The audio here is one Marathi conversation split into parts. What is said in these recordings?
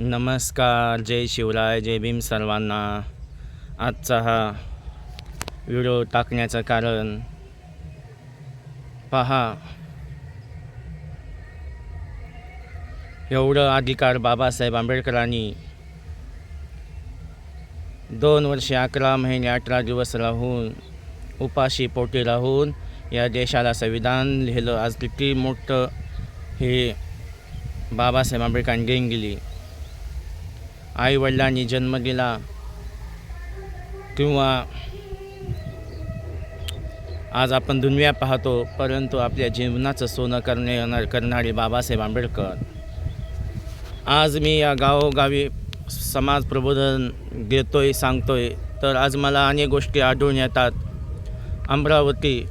नमस्कार जय शिवराय जय भीम सर्वांना. आजचा हा व्हिडिओ टाकण्याचं कारण पहा. एवढं अधिकार बाबासाहेब आंबेडकरांनी दोन वर्षे अकरा महिने अठरा दिवस राहून उपाशी पोटी राहून या देशाला संविधान लिहिलं. आज किती मोठं हे बाबासाहेब आंबेडकरांनी देऊन गेली. आईवडिलांनी जन्म दिला किंवा आज आपण दुनिया पाहतो परंतु आपल्या जीवनाचं सोनं करणे करणारे बाबासाहेब आंबेडकर. आज मी या गावोगावी समाज प्रबोधन देतोय सांगतोय तर आज मला अनेक गोष्टी आढळून येतात. अमरावती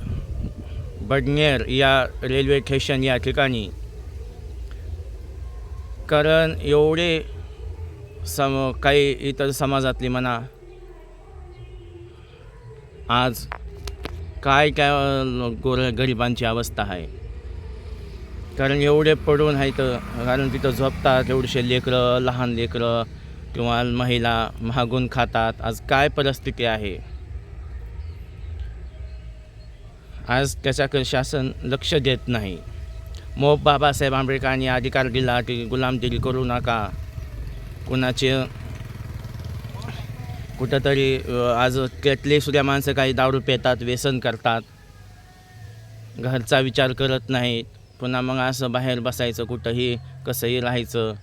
बडनेर या रेल्वे स्टेशन या ठिकाणी. कारण एवढे सम काही इतर समाजातली म्हणा. आज काय काय गोर गरिबांची अवस्था आहे. कारण एवढे पडून आहेत कारण तिथं झोपतात एवढेशे लेकरं लहान लेकरं किंवा महिला महागून खातात. आज काय परिस्थिती आहे? आज त्याच्याकडे शासन लक्ष देत नाही. मग बाबासाहेब आंबेडकरांनी अधिकार दिला की गुलामगिरी करू नका. कुणाचे कुठंतरी आज त्यातले सुद्धा माणसं काही दारू पेतात व्यसन करतात. घरचा विचार करत नाहीत. पुन्हा मग असं बाहेर बसायचं कुठंही कसंही राहायचं.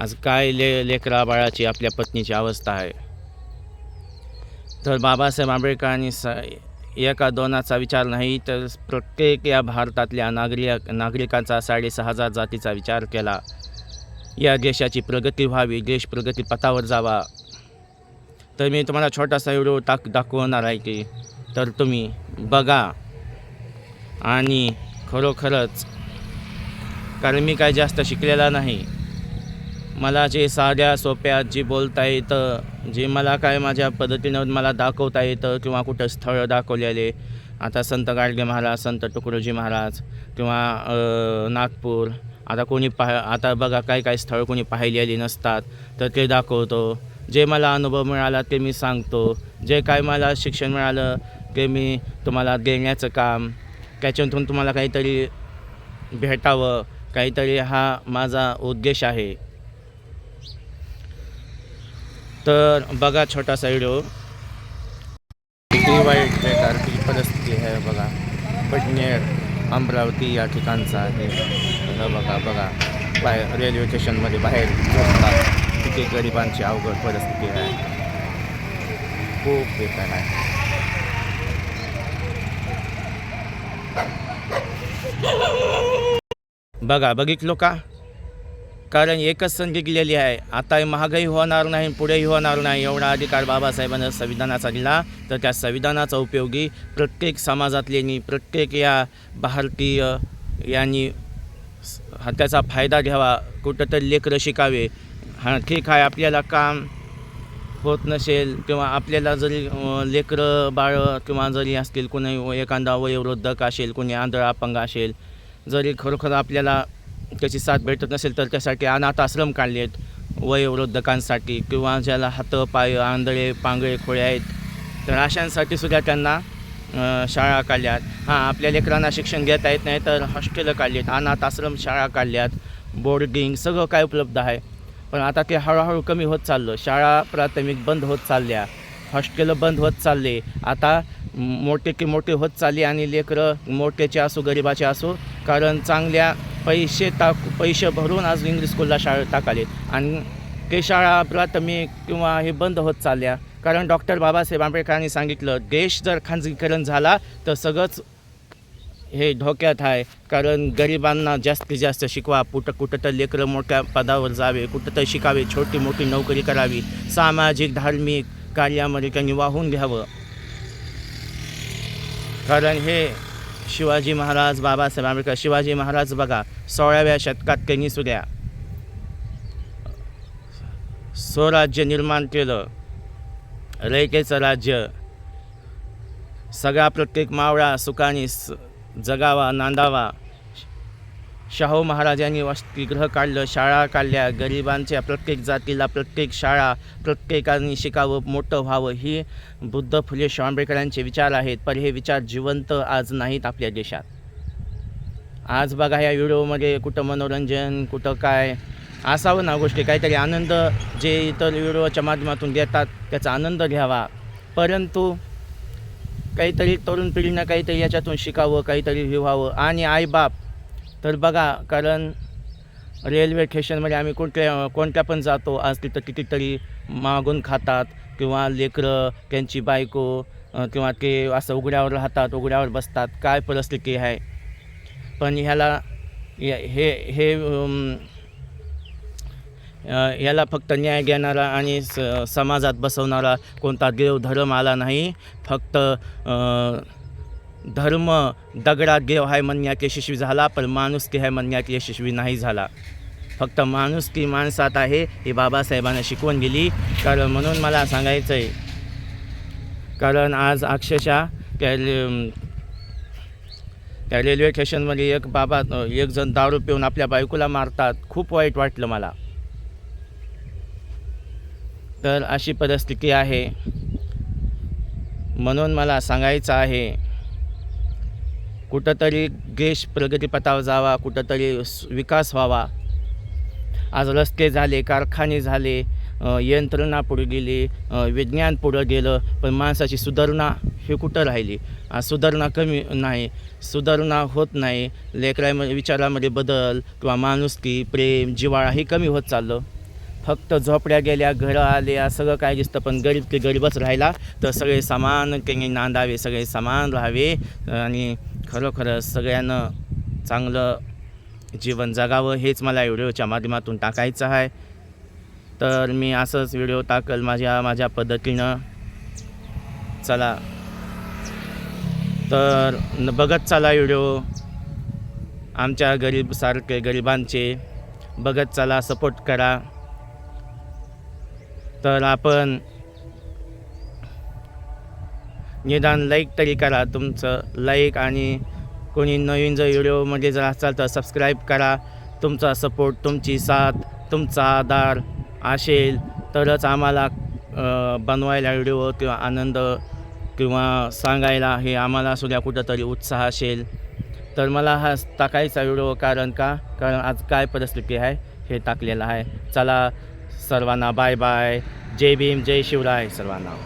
आज काय ले लेकरा बाळाची आपल्या पत्नीची अवस्था आहे. तर बाबासाहेब आंबेडकरांनी स एका दोनाचा विचार नाही तर प्रत्येक या भारतातल्या नागरिक नागरिकांचा साडेसहा हजार जातीचा विचार केला. या देशाची प्रगती व्हावी देश प्रगती पथावर जावा. तर मी तुम्हाला छोटासा व्हिडिओ टाक दाखवणार आहे की तर तुम्ही बघा. आणि खरोखरच कारण मी काय जास्त शिकलेला नाही. मला जे साध्या सोप्यात जे बोलता येतं जे मला काय माझ्या पद्धतीनं मला दाखवता येतं किंवा कुठं स्थळं दाखवलेले आता संत गाडगे महाराज संत तुकडोजी महाराज किंवा नागपूर आता कोणी पाह आता बघा काय काय स्थळं कोणी पाहिलेली नसतात. तर ते दाखवतो. जे मला अनुभव मिळाला ते मी सांगतो. जे काय मला शिक्षण मिळालं ते मी तुम्हाला देण्याचं काम. त्याच्यातून तुम्हाला काहीतरी भेटावं. काहीतरी हा माझा उद्देश आहे. तर बघा छोटासा व्हिडिओ किती वाईट प्रकारची परिस्थिती आहे बघा. पटनेर अमरावती या ठिकाणचं आहे. बघा बघा बघा. बाहेर रेल्वे स्टेशनमध्ये बाहेर झोपतात तिथे गरिबांची अवघड परिस्थिती आहे. खूप बेकार आहे. बघा बघितलो का? कारण एकच संधी दिलेली आहे. आता महागाई होणार नाही पुढेही होणार नाही एवढा अधिकार बाबासाहेबांना संविधानाचा दिला. तर त्या संविधानाचा उपयोगी प्रत्येक समाजातल्यानी प्रत्येक या भारतीय यांनी त्याचा फायदा घ्यावा कुठंतरी लेकरं शिकावे. हां ठीक आहे आपल्याला काम होत नसेल किंवा आपल्याला जरी लेकरं बाळं किंवा जरी असतील कोणी एखादा वयोवृद्धक असेल कोणी आंधळा अपंग असेल जरी खरोखर आपल्याला त्याची साथ भेटत नसेल तर त्यासाठी अनाथ आश्रम काढले आहेत वयोवृद्धकांसाठी किंवा ज्याला हात पाय आंधळे पांगळे खोळे आहेत. तर अशांसाठी सुद्धा त्यांना शाळा काढल्यात. हां आपल्या लेकरांना शिक्षण घेता येत नाही तर हॉस्टेलं काढलीत अनाथ आश्रम शाळा काढल्यात. बोर्डिंग सगळं काय उपलब्ध आहे. पण आता ते हळूहळू कमी होत चाललं. शाळा प्राथमिक बंद होत चालल्या. हॉस्टेलं बंद होत चालले. आता मोठे की मोठे होत चालले आणि लेकरं मोठ्याचे असो गरिबाचे असो कारण चांगल्या पैसे टाक पैसे भरून आज इंग्लिश स्कूलला शाळा टाकाले. आणि ते शाळा प्राथमिक किंवा हे बंद होत चालल्या. कारण डॉक्टर बाबासाहेब आंबेडकरांनी सांगितलं देश जर खाजगीकरण झाला तर सगळंच हे धोक्यात आहे. कारण गरिबांना जास्तीत जास्त शिकवा. कुठं कुठं तर लेकरं मोठ्या पदावर जावे कुठं तर शिकावे छोटी मोठी नोकरी करावी. सामाजिक धार्मिक कार्यामध्ये त्यांनी वाहून घ्यावं. कारण हे शिवाजी महाराज बाबासाहेब आंबेडकर शिवाजी महाराज बघा सोळाव्या शतकात त्यांनी सुद्धा स्वराज्य निर्माण केलं. रयतेचं राज्य. सगळा प्रत्येक मावळा सुखाने स- जगावा नांदावा. शाहू महाराजांनी वसतिगृह काढलं शाळा काढल्या गरिबांच्या प्रत्येक जातीला प्रत्येक शाळा प्रत्येकाने शिकावं मोठं व्हावं ही बुद्ध फुले शाहू आंबेडकरांचे विचार आहेत. पण हे विचार जिवंत आज नाहीत आपल्या देशात. आज बघा या व्हिडिओमध्ये कुठं मनोरंजन कुठं काय असावं ना गोष्टी. काहीतरी आनंद जे इतर व्हिडिओच्या माध्यमातून देतात त्याचा आनंद घ्यावा. परंतु काहीतरी तरुण पिढीनं काहीतरी याच्यातून शिकावं काहीतरी व्हावं. आणि आईबाप तर बघा कारण रेल्वे स्टेशनमध्ये आम्ही कोणत्या कोणत्या पण जातो आज तिथं कितीतरी मागून खातात किंवा लेकरं त्यांची बायको किंवा ते असं उघड्यावर राहतात उघड्यावर बसतात काय परिस्थिती आहे? पण ह्याला या- हे हे याला फक्त न्याय देणारा आणि स समाजात बसवणारा कोणता देव धर्म आला नाही. फक्त धर्म दगडात देव आहे म्हणण्यात यशस्वी झाला पण माणुसकी आहे म्हणण्यात यशस्वी नाही झाला. फक्त माणुसकी माणसात आहे ही बाबासाहेबांना शिकवून गेली. कारण म्हणून मला सांगायचं आहे कारण आज अक्षरशः त्या त्या रेल्वे स्टेशनमध्ये एक बाबा एक जण दारू पिऊन आपल्या बायकोला मारतात. खूप वाईट वाटलं मला. तर अशी परिस्थिती आहे. म्हणून मला सांगायचं आहे कुठंतरी देश प्रगतीपथावर जावा कुठंतरी विकास व्हावा. आज रस्ते झाले कारखाने झाले यंत्रणा पुढे गेली विज्ञान पुढं गेलं पण माणसाची सुधारणा हे कुठं राहिली? आज सुधारणा कमी नाही सुधारणा होत नाही लेकरामध्ये विचारामध्ये बदल किंवा माणुसकी प्रेम जिवाळा हे कमी होत चाललं. फक्त झोपड्या गेल्या घरं आल्या सगळं काय दिसतं पण गरीब ते गरीबच राहिला तर सगळे समान त्यांनी नांदावे सगळे समान राहावे आणि खरोखरच सगळ्यांना चांगलं जीवन जगावं हेच मला व्हिडिओच्या माध्यमातून टाकायचं आहे. तर मी असंच व्हिडिओ टाकल माझ्या माझ्या पद्धतीनं. चला. तर बघत चला व्हिडिओ. आमच्या गरीबसारखे गरिबांचे बघत चला सपोर्ट करा. तर आपण निदान लाईक तरी करा तुमचं लाईक आणि कोणी नवीन जर व्हिडिओमध्ये जर असाल तर सबस्क्राईब करा. तुमचा सपोर्ट तुमची साथ तुमचा आधार असेल तरच आम्हाला बनवायला व्हिडिओ किंवा आनंद किंवा सांगायला हे आम्हाला सुद्धा कुठंतरी उत्साह असेल. तर मला हा टाकायचा व्हिडिओ कारण का? कारण आज काय परिस्थिती आहे हे टाकलेलं आहे. चला सर्वांना बाय बाय जय भीम जय शिवराय सर्वांना.